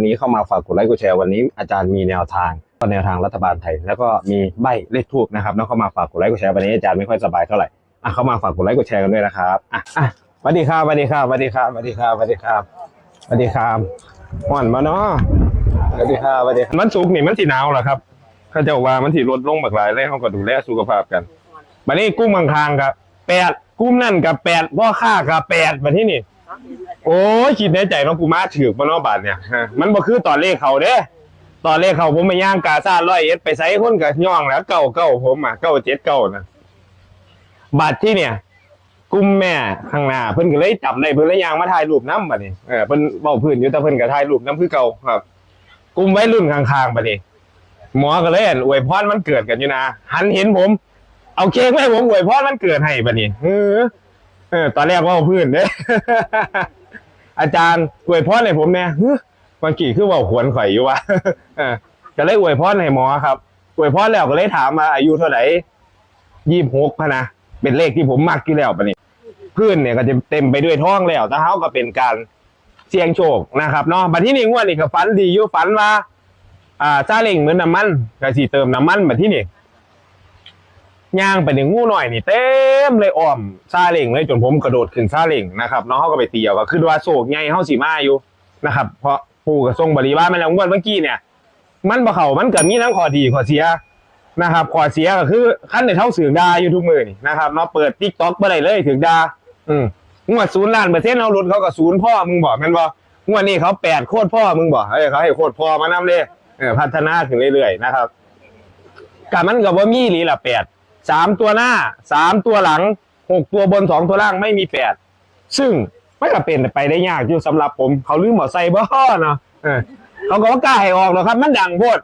วันนี้เข้ามาฝากกดไลค์กดแชร์วันนี้อาจารย์มีแนวทางก็แนวทางรัฐบาลไทย แล้วก็มีใบเลขทูบนะครับแล้วเข้ามาฝากกดไลค์กดแชร์วันนี้อาจารย์ไม่ค่อยสบายเท่าไหร่อะเข้ามาฝากกดไลค์กดแชร์กันด้วยนะครับอะอะสวัสดีครับสวัสดีครับสวัสดีครับสวัสดีครับสวัสดีครับสวัสดีครับห่อนมาเนาะสวัสดีครับสวัสดีมันสุกนี่มันสีหนาวเหรอครับข้าเจ้าว่ามันสีลดลงบักหลายเลยเขาก็ดูแลสุขภาพกันวันนี้กุ้งบางคางครับแปดกุ้งนั่นกับแปดพ่อข้ากับแปดมาที่นี่ โอ้ยคิดในใจเนากูมาถือกมานาะบาทเนี่ยฮะมันบ่คือตอนเลขเขาเด้ตอนเลขเขาผมไปย่างกาซาร้อยเอ็ดไปใส่คนกับย่องแล้วเก้าเก้าผมอะเก้าเจ็ดเก้านะบาทที่เนี่ย กุ้มแม่ข้างหน้าเพิ่นก็เลยจับได้เพิ่นเลยย่างมาถ่ายรูปน้ำบัดนี้เออเพิ่นเว้าพื้นอยู่แต่เพิ่นก็ถ่ายรูปน้ำคือเก่าครับ กุ้มไว้รุ่นข้างๆบัดนี้หมอก็เลยอั่นอวยพรมันเกิดกันอยู่นะหันเห็นผม เอาเค้กมาให้ผมอวยพรมันเกิดให้บัดนี้เออ เออตอนแรกว่าเอาพื้นเด้อาจารย์อวยพรให้ผมเนี่ยฮึวันกี่คือว่าขวนข่อยอยู่วะเออก็เลยอวยพรให้หมอครับอวยพรแล้วก็เลยถามมาอายุเท่าไหร่ยี่หกพะนะเป็นเลขที่ผมมักอยู่แล้วปะนี่พื้นเนี่ยก็จะเต็มไปด้วยท้องแล้วแต่เขาก็เป็นการเสี่ยงโชคนะครับเนาะบัดที่นี่งวดนี่ก็ฝันดีอยู่ฝันว่า อ่าซาเล้งเหมือนน้ำมันก็สิเติมน้ำมันบัดที่นี่ ย่างไปหนึ่งงูหน่อยนี่เต็มเลยอ้อมซาเล้งเลยจนผมกระโดดขึ้นซาเล้งนะครับน้องเขาก็ไปเตียวก็คือว่าโศกใหญ่เฮาสีมาอยู่นะครับ เพราะผู้กระทรงบริวารมาแล้วงวดเมื่อกี้เนี่ย มันบ่เขามันเก็มีทั้งข้อดีข้อเสียนะครับข้อเสียก็คือขั้นในเท่าเสืองดาอยู่ทุกมือนี่นะครับเนาะเปิดติ๊กต็อกไปได้เลยถึงดาอืมงวดศูนย์ล้านเปอร์เซ็นต์เอารุนเขาก็ศูนย์พ่อมึงบอกม่นบ่งวดนี้เขาแปดโคตรพ่อมึงบอกเอ้ยเขาให้โคตรพ่อมานำเลยพัฒนาขึ้นเรื่อยๆนะครับกับมันกับว่ามีหลีละแปด สามตัวหน้าสามตัวหลังหกตัวบนสองตัวล่างไม่มีแปดซึ่งไม่ก็เป็นไปได้ยากอยู่สำหรับผม เขาลืมหมอไซบ่เนาะเออเขาก็ว่ากล้าให้ออกหรอกครับ มันดังโพด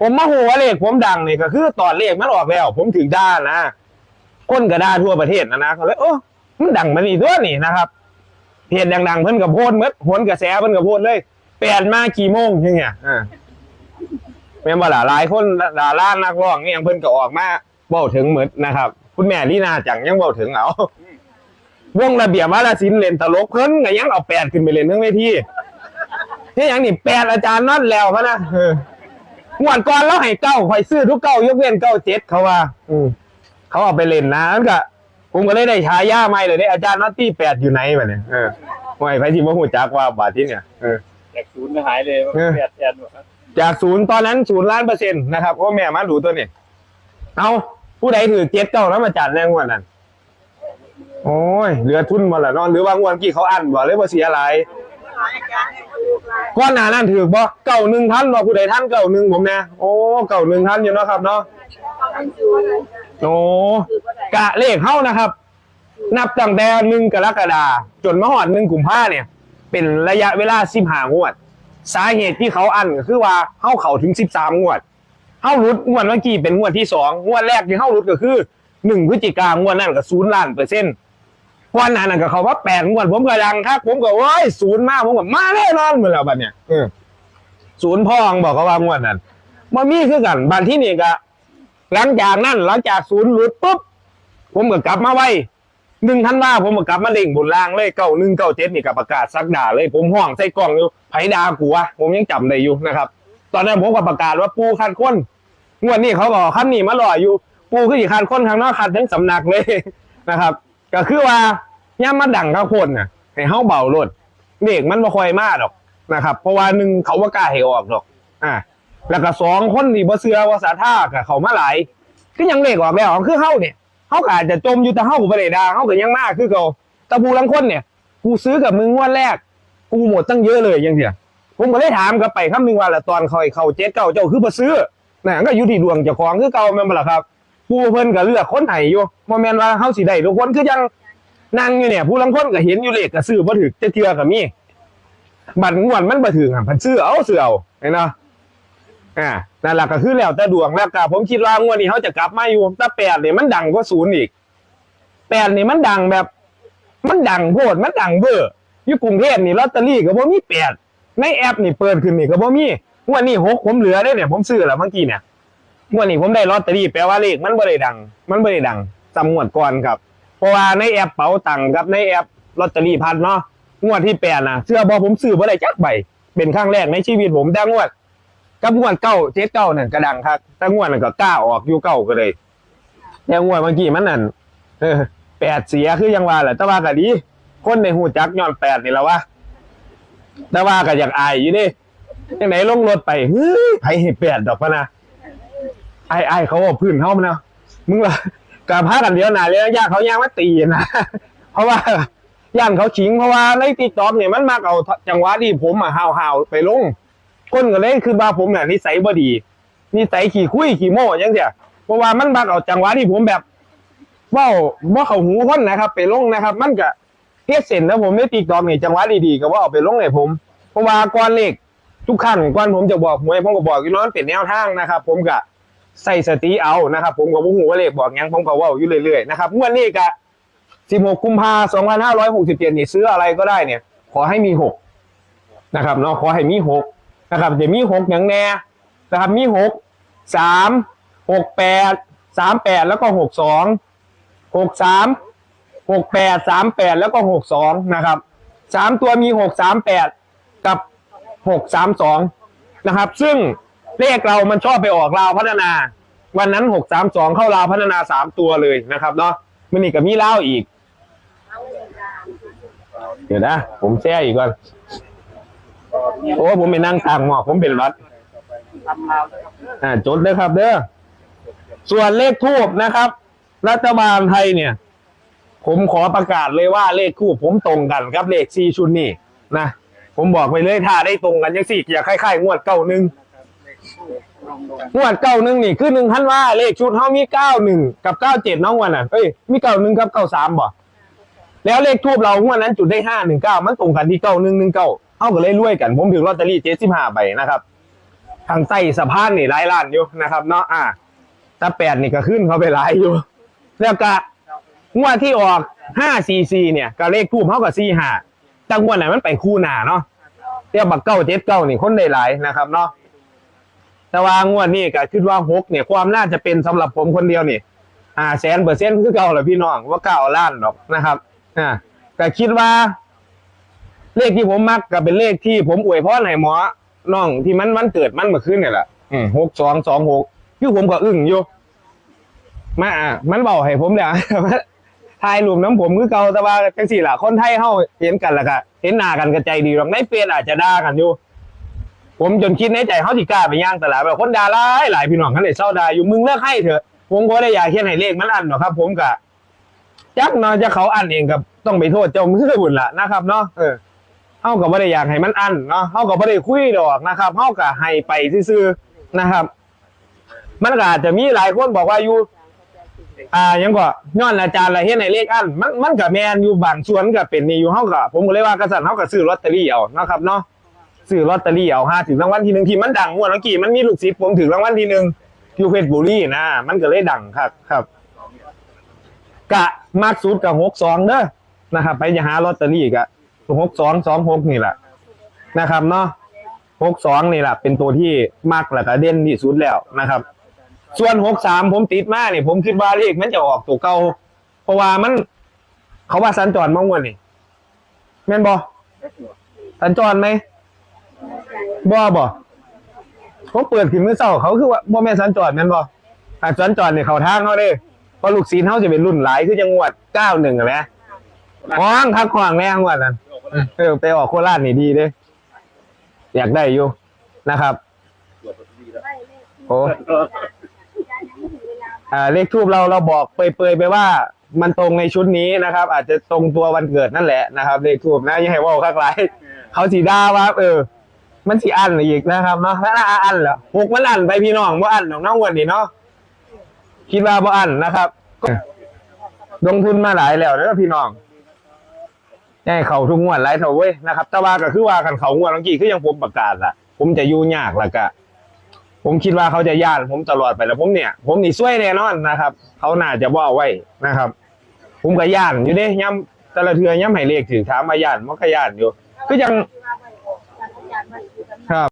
ผมมาหัวเลขผมดังนี่ก็คือตอนเลขมันออกแล้ว ผมถึงด้านนะคนก็ด่าทั่วประเทศนะนะเขาเลยโอ้มันดังมันนี่ตัวนี่นะครับเพจดังๆเพิ่นกับโพดเมดหนกระแสเพิ่นกับโพดเลยแปดมากี่โมงยังไงอ่าแม่นบ่ล่ะหลายคนดารานักร้องเนี่ยเพิ่นก็ออกมา เว้าถึงหมดนะครับ คุณแม่ลีนาจังยังเว้าถึงเอาวงระเบียบวาลศิลป์เล่นตลกเพิ่นก็ยังเอาแปดขึ้นไปเล่นทั้งเวทีเฮ้ยหยังนี่แปดอาจารย์นั่นแล้วพะนะเอองวดก่อนแล้วให้เก้าข่อยซื้อทุกเก้ายกเว้นเก้าเจ็ดเขาว่า อืมเขาเอาไปเล่นนะนั่นก็ผมก็เลยได้ฉายาใหม่เลยเนี่ยอาจารย์นัตตี้แปดอยู่ไหนวะเนี่ยเออไม่ไผที่บ่ฮู้จักว่าบาดที่เนี่ยเออแตกศูนย์ก็หายเลยเออแปดแทนหมดครับจากศูนย์ตอนนั้นศูนย์ล้านเปอร์เซ็นต์นะครับเพราะแม่มาดูตัวนี้เอา ผู้ใดถือเจ็ดเก้าแล้วมาจัดแรงวดนั้นโอ้ยเหลือทุนมาละเนอนหรือว่างวดกี่เขาอันบ่หรือว่าเสียอะไรก้อนหนานั่นถือบ่เก้าหนึ่งท่านบ่ผู้ใดท่านเก้าหนึ่งผมเนี่ยโอ้เก้าหนึ่งท่านอยู่เนาะครับเนาะโอ้กะเลขเข้านะครับ นับตั้งแต่หนึ่งกรกฎาจนมาหอดหนึ่งกุมภาเนี่ย เป็นระยะเวลาสิบห้างวด สาเหตุที่เขาอันก็คือว่าเข้าเขาถึงสิบสามงวด เข้ารุดงวดเมื่อกี้เป็นงวดที่สองงวดแรกที่เข้ารุดก็คือหนึ่งพฤศจิกางวดนั่นก็ศูนย์ล้านเปอร์เซ็นต์วันนั้นนะก็เขาว่าแปดงวดผมก็ดังครับผมก็โอ้ยศูนย์มาผมก็มาแน่นอนเหมือนแล้วบัดเนี่ยศูนย์พ่องบอกเขาว่างวดนั้นมามีคือกันบัดที่นี่ก็หลังจากนั้นหลังจากศูนย์หลุดปุ๊บผมก็กลับมาไว้หนึ่งท่านว่าผมก็กลับมาเล่งบนล่างเลยเก้าหนึ่งเก้าเจ็ดนี่กับประกาศซักด่าเลย ผมห้องใส่กล่องอยู่ไผดากูวะผมยังจำได้อยู่นะครับ ตอนนั้นผมก็ประกาศว่าปูคันค้นงวดนี้เขาบอกคันนี้มาหล่ออยู่ปูคืออีกคันค้นทางนอกคันทั้งสำนักเลยนะครับ ก็คือว่าย่ามาดังข้าวโพดน่ะให้เฮาเบารถเด็กมันบ่ค่อยมาดอกนะครับ เพราะว่าหนึ่งเขาว่ากล้าให้ออกดอก อ่าแล้วก็สองคนที่บ่เชื่อว่าสาท่ากับเขามาหลายก็ยังเลขออกแล้วคือเฮาเนี่ยเขาก็อาจจะจมอยู่แต่เขาก็ไม่ได้ดาเขาก็ยังมากคือเขาแต่ผู้ลังคนเนี่ย กูซื้อกับมึงงวดแรก กูหมดตั้งเยอะเลยยังเถีย ผมก็ได้ถามกับไปคำหนึ่งว่าละตอนเขาให้เขาเจ๊เก่าเจ้าคือมาซื้อนะก็อยู่ที่ดวงเจ้าของคือเก่าแม่นบ่ล่ะครับผู้เพิ่นก็เลือกคนไห้อยู่บ่แม่นว่าเฮาสิได้ทุกคนคือยังนั่งอยู่เนี่ยผู้ลังคนก็เห็นอยู่เลขก็ซื้อบ่ถึกจะเทื่อก็มีบัตรงวดมันบ่ถึงอะเพิ่นซื้อเอาซื้อเอาเห็นเนาะอ่านั่นแหละก็คือแล้วแต่ดวงแล้วก็ผมคิดว่างวดนี้เขาจะกลับมาอยู่แต่แปดเนี่ยมันดังกว่าศูนย์อีกแปดนี่มันดังแบบ มันดังโพดมันดังเบอร์อยู่กรุงเทพนี่ลอตเตอรี่ก็บ่มีแปด ในแอปนี่เปิดขึ้นนี่ก็บ่มีงวดนี้หกผมเหลือได้เนี่ยผมซื้อแล้วเมื่อกี้เนี่ยงวดนี้ผมได้ลอตเตอรี่แปลว่าเลขมันบ่ได้ดัง มันบ่ได้ดังจำงวดก่อนครับ เพราะว่าในแอปเป๋าตังค์กับในแอปลอตเตอรี่พันเนาะงวดที่แปดนะเสื้อบ่ผมซื้อบ่ได้จักใบเป็นครั้งแรกในชีวิตผมแต่งวดกับงวดเก้าเจ็ดเก้านั่นกระดังครับแต่งวดนั่นก็กล้าออกอยู่เก้าก็เลยแต่งวดเมื่อกี้มันนั่นแปดเสียคือยังว่าแหละแต่ว่าก็ดีคนในหูจักย้อนแปดนี่แหละวะ แต่ว่าก็อยากอายอยู่ดิยังไหนลงรถไปเฮ้ยไผเห็นแปดดอกพะนะไอ้ไอ้ายเขาบอกพื้นเขามาเนาะมึงละกาพากันเดียวหนาเลยยากเขาย่างมาตีนะเพราะว่าย่านเขาชิงเพราะว่าในติ๊กต็อกเนี่ยมันมากเอาจังหวะที่ผมอะห่าวห่าวๆไปลงคนก็เลยคือว่าผมเนี่ยนิสัยบ่ดีนิสัยขี่คุยขี่โม่อยังเดียเพราะว่ามันมากเอาจังหวะที่ผมแบบว่าว่าเขาหูคนนะครับ ไปลงนะครับ มันก็ ทียเส้นนะผมในติ๊กต็อกนี่จังหวะดีๆก็ว่าเอาไปลงให้ผมเพราะว่าก่อนเลขทุกขั้นก่อนผมจะบอกหวยผมก็บอกอยู่แล้วมันเป็นแนวทางนะครับ ผมก็ใส่สติเอานะครับ ผมก็บ่ฮู้ว่าเลขบอกหยังผมก็ว้าอยู่เรื่อยๆนะครับงวดนี้ก็16กุมภาพันธ์2567นี่ซื้ออะไรก็ได้เนี่ย ขอให้มี6นะครับเนาะขอให้มี6นะครับจะมี6อย่างแน่นะครับมี6 3 6 8 3 8 แล้วก็ 6 2 6 3 6 8 3 8แปดแล้วก็6 2นะครับ3ตัวมี6 3 8กับ6 3 2นะครับ ซึ่งเลขเรามันชอบไปออกลาวพัฒนา วันนั้น6 3 2เข้าลาวพัฒนา3ตัวเลยนะครับเนาะมันนี่ก็มีลาอีก เดี๋ยวนะ ผมแช่อีกก่อน โอ้ผมไปนั่งทางหมอกผมเป็นรัดทำลาวนรับอ่าจดเลยครับเด้อส่วนเลขทูบนะครับ รัฐบาลไทยเนี่ย ผมขอประกาศเลยว่าเลขทูบผมตรงกันครับเลขซีชุดนี่นะผมบอกไปเลยถ้าได้ตรงกันยังสี่อย่าคล้ายๆงวดเก้าหนึ่งงวดเก้าหนึ่งนี่คือหนึ่งพันว่าเลขชุดเขามีเก้าหนึ่งกับเก้าเจ็ดน้องวันน่ะเอ้ยมีเก้าหนึ่งกับเก้าสามบ่แล้วเลขทูบเรางวดนั้นจุดได้ห้าหนึ่งเก้ามันตรงกันที่เก้าหนึ่งหนึ่งเก้าเอาก็เลยรวยกัน ผมถือลอตเตอรี่เจ็ดสิบห้าใบนะครับ ทางใต้สะพานนี่หลายล้านอยู่นะครับเนาะอ่าตาแปดนี่ก็ขึ้นเขาไปหลายอยู่ แล้วก็ งวดที่ออกห้าซีซีเนี่ยก็เลขทูบเขากับซีห้าจังวดไหนมันไปคู่หนาเนาะเรียกบักเก้าเจ็ดเก้านี่คนได้หลายนะครับเนาะแต่ว่างวดนี้ก็คิดว่าหกเนี่ยความน่าจะเป็นสำหรับผมคนเดียวนี่อ่าแสนเปอร์เซ็นต์คือเก่าแหละพี่น้องว่าเก้าล้านหรอกนะครับอ่าก็คิดว่า เลขที่ผมมักก็เป็นเลขที่ผมอวยพรให้หมอน้องที่มันมันเกิดมันเมื่อคืนเนี่ยแหละหกสองสองหกคือผมก็อึ้งอยู่มาอะมันเบาให้ผมเนี่ย ทายรูปน้ำผมคือเก่าแต่ว่าจังสี่ล่ะคนไทยเฮาเห็นกันและก็เห็นหน้ากันกระใจดีหรอกในเฟซอาจจะด่ากันอยู่ ผมจนคิดในใจเขาสิกล้าไปย่างตลาดแบบคนด่าหลายหลายพี่น้องกันเลยเศร้าด่าอยู่มึงเลิกให้เถอะผมก็ได้อยากเขียนให้เลขมันอันหรอกครับ ผมกะจักเนาะจะเขาอันเองกับต้องไปโทษเจ้ามือบุญละนะครับเนาะเออเฮาก็บ่ได้อยากให้มันอันเนาะเฮาก็บ่ได้คุยดอกนะครับเฮาก็ให้ไปซื่อๆนะครับ มันก็อาจจะมีหลายคนบอกว่าอยู่ อ่ายังก็ย้อนอาจารย์ละเฮ็ดให้เลขอันมันมันก็แมนอยู่บางส่วนก็เป็นนี่อยู่เฮาก็ผมก็เลยว่ากษัตริย์เฮาก็ซื้อลอตเตอรี่เอานะครับเนาะซื้อลอตเตอรี่เอาห้าถึงรางวัลที่หนึ่งที่มันดังงวดเมื่อกี้มันมีลูกศิษย์ผมถึงรางวัลที่หนึ่งอยู่เพชรบุรีนะมันก็เลยดังครับครับ กะมากสุดกับหกสองเด้อนะครับ ไปจะหาลอตเตอรี่กะหกสองสองหกนี่แหละนะครับเนาะหกสองนี่แหละเป็นตัวที่มากและก็เด่นที่สุดแล้วนะครับ ส่วนหกสามผมติดมากเนี่ยผมคิดว่าเลขมันจะออกตัวเก่าเพราะว่ามันเขาว่าสัญจรมางวดนี่แม่นบอสัญจรไหมบ่บ่เขาเปิดขึ้นมือเศร้าเขาคือว่าบ่แม่นสัญจรแม่นบ่อะสัญจรเนี่ยเขาทางเขาเด้เพราะลูกศิษย์เขาจะเป็นรุ่นหลายคือจังหวัด91อะแหมห้องทักห้องแรงว่านั้นเออไปออกโคราชนี่ดีเด้อยากได้อยู่นะครับ โอ้ อ่าเลขทูบเราเราบอกเปรยๆไปว่ามันตรงในชุดนี้นะครับ อาจจะตรงตัววันเกิดนั่นแหละนะครับเลขทูบนะอยังให้เว่าคักหลายเขาสีด่าว่าเออ มันสีอันอีกนะครับเนาะถ้าอันเหรอหกมันอันไปพี่น้องว่าอันของน้องวันนี้เนาะคิดว่าบ่อันนะครับก็ลงทุนมาหลายแล้วนะพี่น้องให้เขาทุกงวดหลายเท่าเว้ยนะครับ แต่ว่าก็คือว่ากันเขางวดเมื่อกี้คือยังผมประกาศละผมจะอยู่ยากละกะ ผมคิดว่าเขาจะย่านผมตลอดไปแล้วผมเนี่ย ผมนี่ช่วยแน่นอนนะครับ เขาน่าจะว่าไว้นะครับ ผมก็ย่านอยู่เด้ย้ำแต่ละเทือย่ำให้เลขถือถามมาย่านมันก็ย่านอยู่ ก็ยังครับ